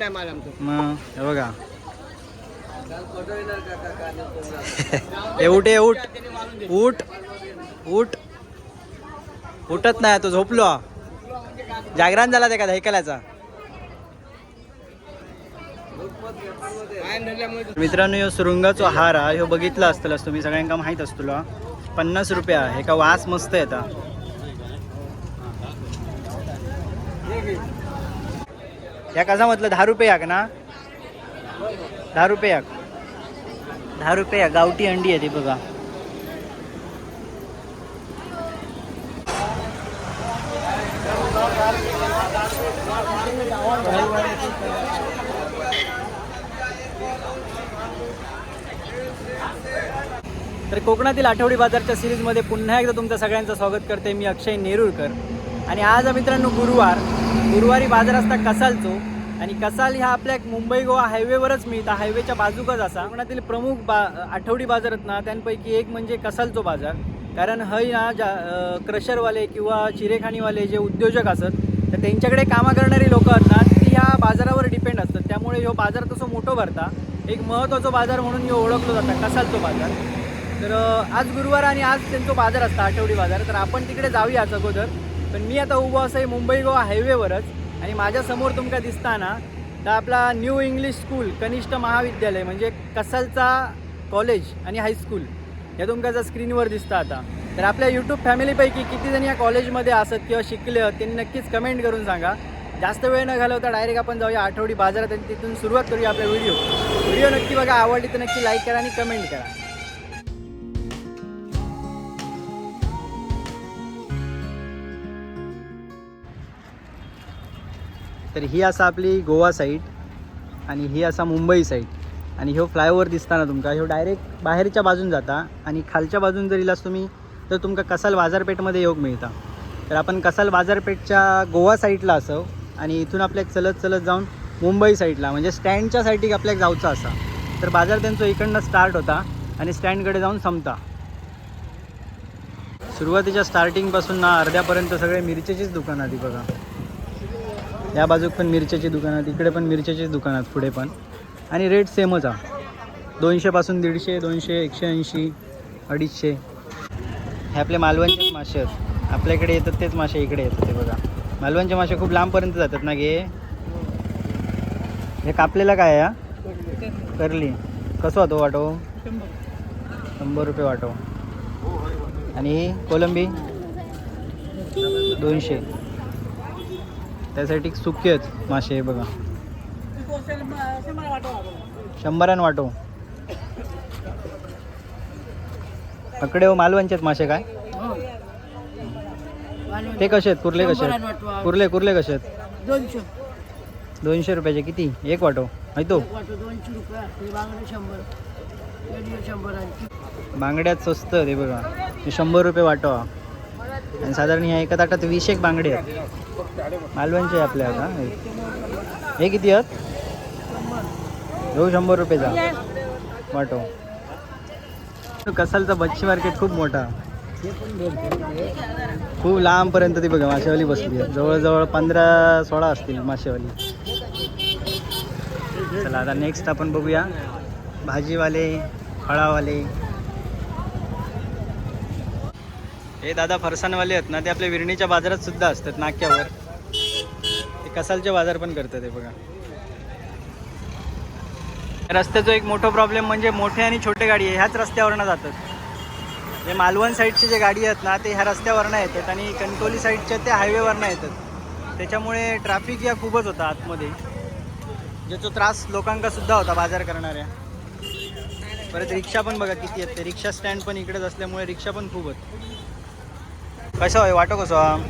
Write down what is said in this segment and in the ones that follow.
नाही माल आमचं. मग हे बघा. हे उठ हे उठ. उठ. उठ. उठत नाही तो झोपलो. जागरण झाला ते का ऐकायलाचा. मित्रांनो ह्यो सुरुंगाचो हार हा ह्यो बघितला असतलास तुम्ही सगळ्यांका माहीत असतलो. पन्नास रुपया हे का वास मस्त येता या कसा म्हटलं दहा रुपये याक ना? दहा रुपये याक. दहा रुपये याक. गावठी अंडी आहे ती बघा. तर कोकणातील आठवडी बाजारच्या सिरीजमध्ये पुन्हा एकदा तुमचं सगळ्यांचं स्वागत करते मी अक्षय नेरुरकर आणि आज मित्रांनो गुरुवार गुरुवारी बाजार असता कसालचो. आणि कसाल ह्या आपल्या मुंबई गोवा हायवेवरच मिळता. हायवेच्या बाजूकच असा. कोकणातील प्रमुख बा आठवडी बाजार आहेत ना त्यांपैकी एक म्हणजे कसालचो बाजार. कारण हय ना ज्या क्रशरवाले किंवा चिरेखाणीवाले जे उद्योजक असत तर त्यांच्याकडे कामं करणारी लोकं आहेत ना ती ह्या बाजारावर डिपेंड असतात. त्यामुळे ह्यो बाजार तसं मोठं भरता. एक महत्त्वाचा बाजार म्हणून ह्यो ओळखलो जाता कसालचो बाजार. तर आज गुरुवार आणि आज त्यांचा बाजार असता आठवडी बाजार. तर आपण तिकडे जाऊया अगोदर. पण मी आता उभा असं आहे मुंबई गोवा हायवेवरच आणि माझ्यासमोर तुमका दिसताना तर आपला न्यू इंग्लिश स्कूल कनिष्ठ महाविद्यालय म्हणजे कसालचा कॉलेज आणि हायस्कूल हे तुमका जर स्क्रीनवर दिसतं आता तर आपल्या यूट्यूब फॅमिलीपैकी किती जण या कॉलेजमध्ये असत किंवा शिकले त्यांनी नक्कीच कमेंट करून सांगा. जास्त वेळ न घालवता डायरेक्ट आपण जाऊया आठवडी बाजारात आणि तिथून सुरुवात करूया आपला व्हिडिओ. व्हिडिओ नक्की बघा आवडली तर नक्की लाईक करा आणि कमेंट करा. तर ही असा आपली गोवा साईड आणि ही असा मुंबई साईड आणि ह्यो फ्लायओव्हर दिसताना तुमका ह्यो डायरेक्ट बाहेरच्या बाजून जाता आणि खालच्या बाजून जर इलास तुम्ही तर तुमका कसाल बाजारपेठमध्ये योग मिळता. तर आपण कसाल बाजारपेठच्या गोवा साईडला असो आणि इथून आपल्याक चलत चलत जाऊन मुंबई साईडला म्हणजे स्टँडच्या साईडीक आपल्याक जाऊचं असा. तर बाजार त्यांचा इकडनं स्टार्ट होता आणि स्टँडकडे जाऊन संपता. सुरुवातीच्या स्टार्टिंगपासून ना अर्ध्यापर्यंत सगळे मिरचीचीच दुकानं आधी बघा. या बाजूक पण मिरच्याची दुकानात इकडे पण मिरच्याचीच दुकानात पुढे पण. आणि रेट सेमच हा दोनशेपासून दीडशे दोनशे एकशे ऐंशी अडीचशे. हे आपले मालवणचेच मासे आहेत. आपल्याकडे येतात तेच मासे इकडे येतात ते बघा. मालवणचे मासे खूप लांबपर्यंत जातात ना गे? हे कापलेला काय आहे करली. कसं होतो वाटो? शंभर रुपये वाटो. आणि कोलंबी? दोनशे. त्यासाठी सुके आहेत मासे हे बघा. शंभरान वाटो. अकडे हो मालवणचे आहेत मासे काय? ते कसे आहेत? कुर्ले कसे आहेत? कुर्ले कुर्ले कसे आहेत? दोनशे. दोनशे रुपयाचे किती? एक वाटो. आहे तो? वाटो दोनशे रुपये. बांगडे शंभर. दीड शंभर आणि बांगड्यात स्वस्त ते बघा. शंभर रुपये वाटो. आणि साधारण ह्या एका ताटात वीस एक बांगडे आहेत. मालवणचे आहे आपल्या आता. हे. किती आहेत? दोन शंभर रुपयेचा वाटो. कसालचा मच्छी मार्केट खूप मोठा. खूप लांबपर्यंत ती बघा मासेवाली बसली आहे. जवळजवळ पंधरा सोळा असतील मासेवाली चला आता नेक्स्ट आपण बघूया. भाजीवाले फळावाले. हे दादा फरसाणवाले आहेत ना ते आपल्या विरणीच्या बाजारात सुद्धा असतात नाक्यावर. कसालचे बाजार पण करतात हे बघा. रस्त्याचा एक मोठा प्रॉब्लेम म्हणजे मोठे आणि छोटे गाडी आहे ह्याच रस्त्यावरनं जातात. जे मालवण साईडचे जे गाडी आहेत ना ते ह्या रस्त्यावरनं येतात आणि कणकवली साईडच्या ते हायवेवरनं येतात. त्याच्यामुळे ट्रॅफिक या खूपच होता आतमध्ये. ज्याचा त्रास लोकांका सुद्धा होता बाजार करणाऱ्या. परत रिक्षा पण बघा किती आहेत. ते रिक्षा स्टँड पण इकडेच असल्यामुळे रिक्षा पण खूप आहेत. कसं आहे? वाटो कसं?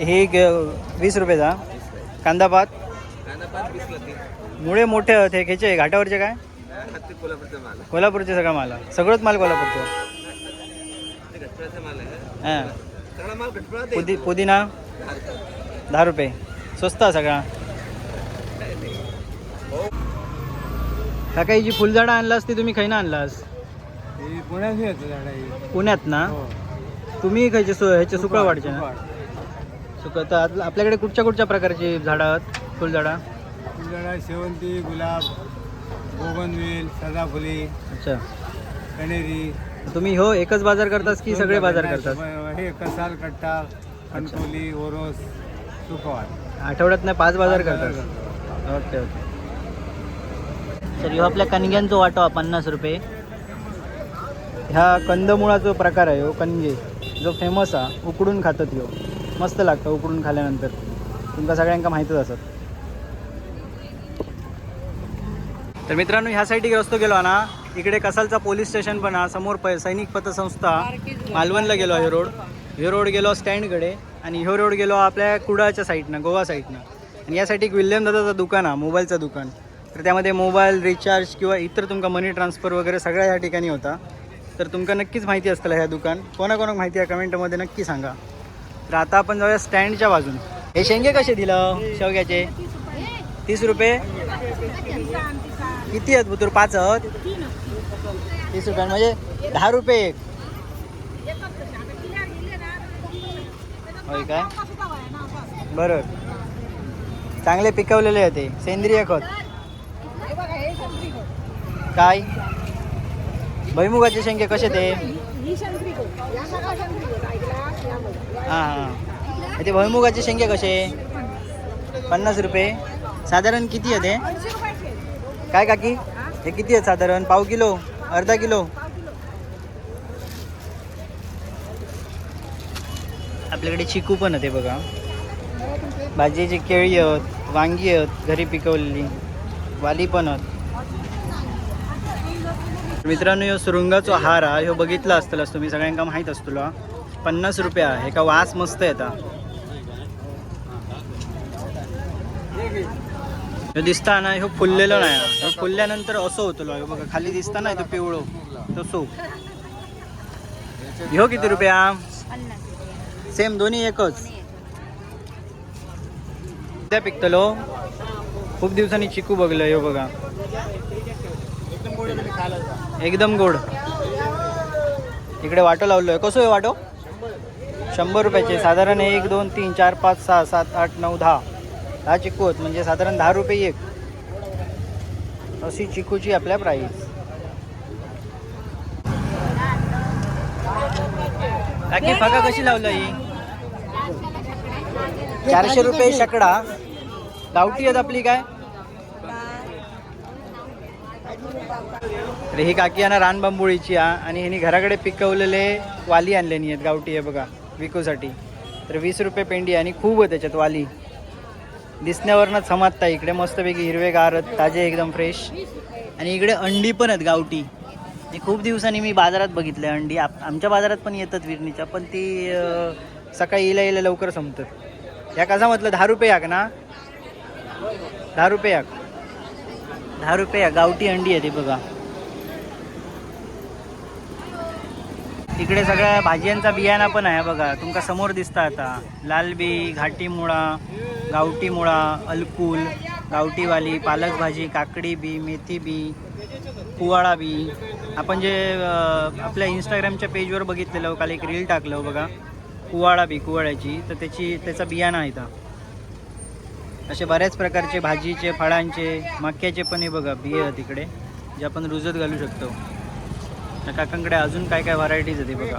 हा? वीस रुपयेचा. कांदा पात. मुळे मोठे हे ख्याचे घाटावरचे काय? कोल्हापूरचे सगळा माल. सगळंच माल कोल्हापूरचं हां. पुदी पुदिना. दहा रुपये. स्वस्त सगळा. ही जी फुलझाडं आणलास ती तुम्ही खैना आणलास? पुण्याची येतं झाडं ही. पुण्यात ना? हो. तुम्ही खायचे सु ह्याचे सुकळवाडचे ना? सुकळवाड. सुकं तर आपल्याकडे कुठच्या कुठच्या प्रकारची झाडं आहेत? फुलझाडं? फुलझाडा शेवंती गुलाब बोगनवेल सदाफुली अच्छा. कणेरी तुम्ही हो एकच बाजार करतास की सगळे बाजार करतात हे कसाल कट्टा कणकोली ओरोस सुकवार आठवड्यात नाही पाच बाजार करतात ओके ओके. तर ह्यो आपल्या कणग्यांचो वाटो हा पन्नास रुपये. ह्या कंदमुळाचो प्रकार आहे हो कणगे. जो फेमस हा उकडून खातात ह्यो मस्त लागतं उकडून खाल्यानंतर. तुमका सगळ्यांका माहीतच असत. तर मित्रांनो ह्या साईडीक रस्तो गेलो ना. इकडे कसालचा पोलीस स्टेशन पण हा समोर प सैनिक पतसंस्था मालवणला गेलो हे रोड. हे रोड गेलो स्टँडकडे आणि ह्यो रोड गेलो आपल्या कुडाळच्या साईडनं गोवा साईडनं. आणि यासाठी एक विल्यम दादाचं दुकान हा मोबाईलचं दुकान. तर त्यामध्ये मोबाईल रिचार्ज किंवा इतर तुमका मनी ट्रान्सफर वगैरे सगळ्या ह्या ठिकाणी होता. तर तुमका नक्कीच माहिती असतं ह्या दुकान. कोणाकोणाक माहिती आहे? कमेंटमध्ये नक्की सांगा. तर आता आपण जाऊया स्टँडच्या बाजून. हे शेंगे कसे दिलं? शेवग्याचे. तीस रुपये? किती आहेत बुतूर? पाच आहेत? तीस रुपये. म्हणजे दहा रुपये एक. होय काय बरं. चांगले पिकवलेले आहे ते. सेंद्रिय खत. काय? भैमुगाचे शेंगे कसे ते? हां हां. ते भैमुगाचे शेंगे कसे? पन्नास रुपये. साधारण किती आहे ते? काय काकी? हे किती आहेत साधारण? पाव किलो? अर्धा किलो? आपल्याकडे चिकू पण आहे बघा. भाजीची केळी आहेत वांगी आहेत घरी पिकवलेली. वाली पण आहेत. मित्रांनो ह्यो सुरुंगाचो हार हा ह्यो बघितला असतलास तुम्ही सगळ्यांका माहीत असतलो. पन्नास रुपया हेका वास मस्त येता ह्यो दिसता ना ह्यो फुललेलो नाही ह्यो फुलल्यानंतर असो होतलो ह्यो बघा खाली दिसता ना तो पिवळो. तसो. ह्यो किती रुपया सेम दोन्ही एकच. त्या पिकतलो. खूप दिवसांनी चिकू बघलं ह्यो बघा. एकदम गोड. इकडे वाटो लावलो आहे कसो आहे वाटो? शंभर रुपयाचे. साधारण एक दोन तीन चार पाच सहा सात आठ नऊ दहा. दहा चिकू आहेत. म्हणजे साधारण दहा रुपये एक. अशी चिकूची आपल्या प्राईस काकी फका कशी लावलं ही? चारशे रुपये शेकडा. गावठी आहेत आपली काय? तर ही काकी आहे ना रानबांबोळीची हा आणि ह्यांनी घराकडे पिकवलेले वाली आणलेली आहेत गावठी आहे बघा विकूसाठी. तर वीस रुपये पेंडी आणि खूप आहे त्याच्यात वाली. दिसण्यावरनं समाजता इकडे मस्तपैकी हिरवेगार आहेत ताजे एकदम फ्रेश आणि इकडे अंडी पण आहेत गावठी. आणि खूप दिवसांनी मी बाजारात बघितले अंडी. आप आमच्या बाजारात पण येतात विरणीच्या पण ती सकाळी येल्या येल्या लवकर संपतात. या कसा म्हटलं दहा रुपये याक ना? दहा रुपये याक दहा रुपये गावठी अंडी आहे ती बघा. इकडे सगळ्या भाज्यांचा बियाणा पण आहे बघा. तुमका समोर दिसता आता. लालबी घाटी मुळा गावठी मुळा अलकुल गावठीवाली पालक भाजी काकडी बी मेथी बी कुवाळा बी. आपण जे आपल्या इंस्टाग्रामच्या पेजवर बघितलेलं काल एक रील टाकलं बघा. कुवाळा बी कुवाळ्याची. तर त्याची त्याचा बियाणा आहे इथं. असे बऱ्याच प्रकारचे भाजीचे फळांचे मक्याचे पण हे बघा बिये तिकडे जे आपण रुजत घालू शकतो. त्या काकांकडे अजून काय काय व्हरायटीज आहेत बघा.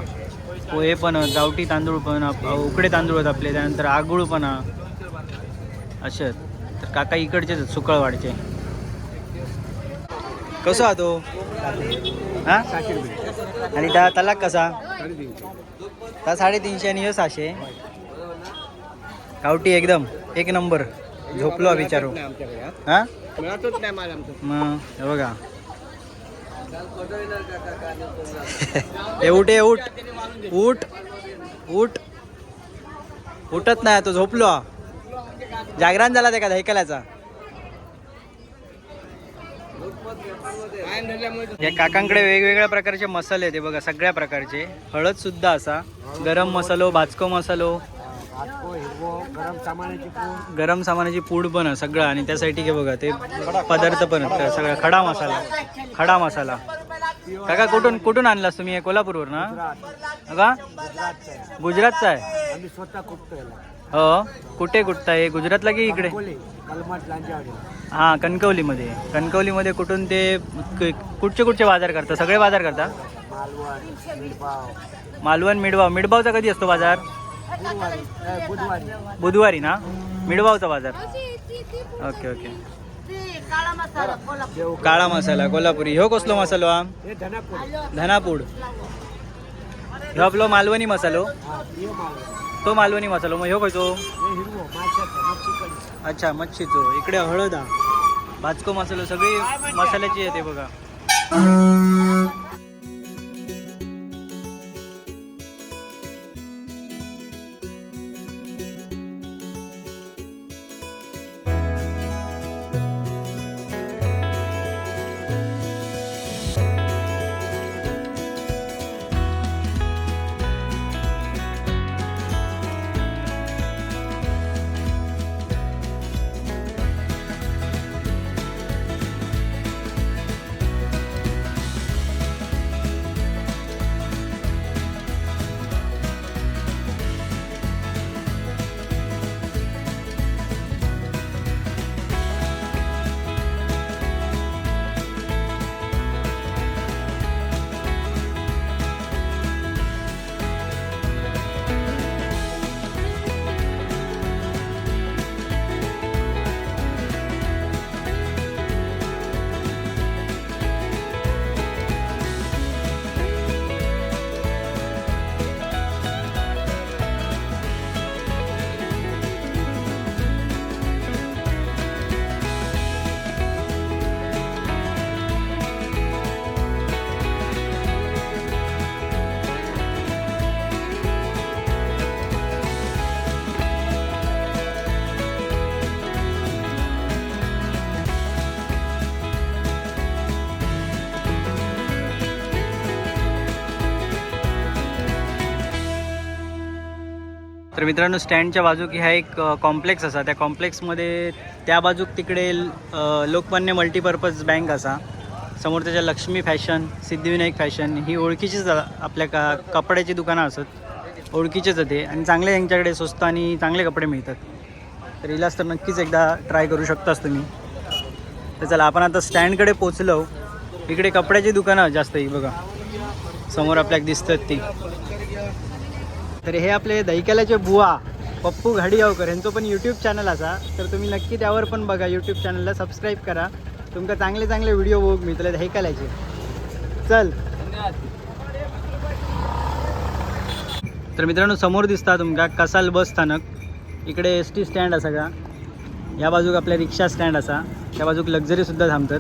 पोहे पण आहेत, गावठी तांदूळ पण उकडे तांदूळ आहेत आपले त्यानंतर आगुळ पण असे आहेत. तर काका इकडचेच आहेत सुकळवाडचे. कसं हा? तो हो? हा? आणि त्या तलाक कसा? त्या साडेतीनशे आणि सहाशे. गावठी एकदम एक नंबर. झोपलो विचारू हा? मिळतच नाही माल आमचं मग हे बघा. उठ उठ. उठ. उठ. उठत नाही तो झोपलो. जागरण झाला ते का ऐकायलाचा या काकांकडे वेगवेगळ्या प्रकारचे मसाले हे बघा सगळ्या प्रकारचे. हळद सुद्धा असा. गरम मसालो भाजको मसालो. गरम सामानाची पूड. पण आहे सगळं आणि त्यासाठी हे बघा ते पदार्थ पण आहेत. सगळा खडा मसाला खडा मसाला. काका कुठून कुठून आणलास तुम्ही? हे कोल्हापूरवर ना का? गुजरातचं. आहे? आम्ही स्वतः हो. कुठे कुठं आहे गुजरातला की इकडे? हां कणकवलीमध्ये. कणकवलीमध्ये कुठून ते कुठचे कुठचे बाजार करता? सगळे बाजार करता? मालवण मिडवाव मिडवावचा कधी असतो बाजार? बुधवारी बुधवारी ना? मिडवावचा बाजार. Okay okay. काळा मसाला कोल्हापूर. ह्यो कसलो मसालो हा हे धनापूर. धनापूड. ह्यो आपलो मालवणी मसालो. हा हे मालवण तो मालवणी मसालो. मग ह्यो खंयचो हे कढी अच्छा मच्छीचो. इकडे हळद हा. भाजको मसालो सगळी मसाल्याची येते बघा. तर मित्रांनो स्टँडच्या बाजूक ह्या एक कॉम्प्लेक्स असा. त्या कॉम्प्लेक्समध्ये त्या बाजूक तिकडे लोकमान्य मल्टीपर्पज बँक असा. समोर त्याच्या लक्ष्मी फॅशन सिद्धिविनायक फॅशन ही ओळखीचीच आपल्या का कपड्याची दुकानं असत. ओळखीचेच ते. आणि चांगले यांच्याकडे स्वस्त आणि चांगले कपडे मिळतात. तर इलाच तर नक्कीच एकदा ट्राय करू शकतास तुम्ही. तर चला आपण आता स्टँडकडे पोचलो. इकडे कपड्याची दुकानं जास्त ही बघा. समोर आपल्याक दिसतात ती. तर हे आपले दैक्याल्याचे बुवा पप्पू घाडियावकर यांचं पण यूट्यूब चॅनल असा. तर तुम्ही नक्की त्यावर पण बघा यूट्यूब चॅनलला सबस्क्राईब करा. तुमका चांगले चांगले व्हिडिओ बघूक मिळतले दहिकाल्याचे चल. तर मित्रांनो समोर दिसता तुमका कसाल बस स्थानक. इकडे एस टी स्टँड असा का? या बाजूक आपल्या रिक्षा स्टँड असा. त्या बाजूक लक्झरीसुद्धा थांबतात.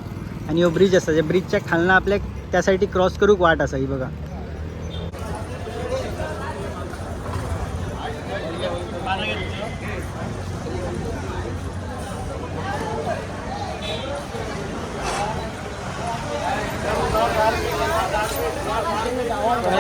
आणि हो ब्रिज असा जे ब्रिजच्या खालना आपल्या त्यासाठी क्रॉस करूक वाट असा ही बघा तर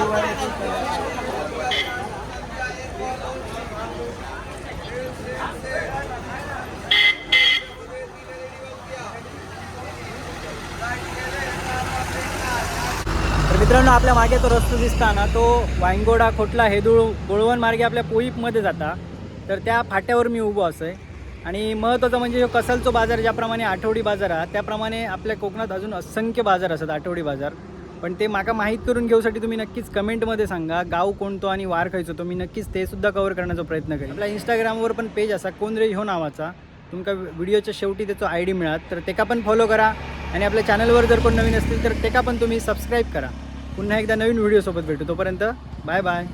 मित्रांनो आपल्या मागे तो रस्तो दिसता ना तो वांगोडा खोटला हेदूळ गोळवण मार्गे आपल्या पोईपमध्ये जाता. तर त्या फाट्यावर मी उभो असं. आणि महत्त्वाचं म्हणजे कसलचो बाजार ज्याप्रमाणे आठवडी बाजार हा त्याप्रमाणे आपल्या कोकणात अजून असंख्य बाजार असतात आठवडी बाजार. पण ते माका माहीत करून घेऊसाठी तुम्ही नक्कीच कमेंटमध्ये सांगा गाव कोणतो आणि वार खायचो तो मी नक्कीच ते सुद्धा कवर करण्याचा प्रयत्न करेन. आपल्या इंस्टाग्रामवर पण पेज असा कोण रे ह्यो नावाचा. तुमका व्हिडिओच्या शेवटी त्याचा आय डी मिळात तर तेका पण फॉलो करा. आणि आपल्या चॅनलवर जर कोण नवीन असतील तर तेका पण तुम्ही सबस्क्राईब करा. पुन्हा एकदा नवीन व्हिडिओसोबत भेटू. तोपर्यंत बाय बाय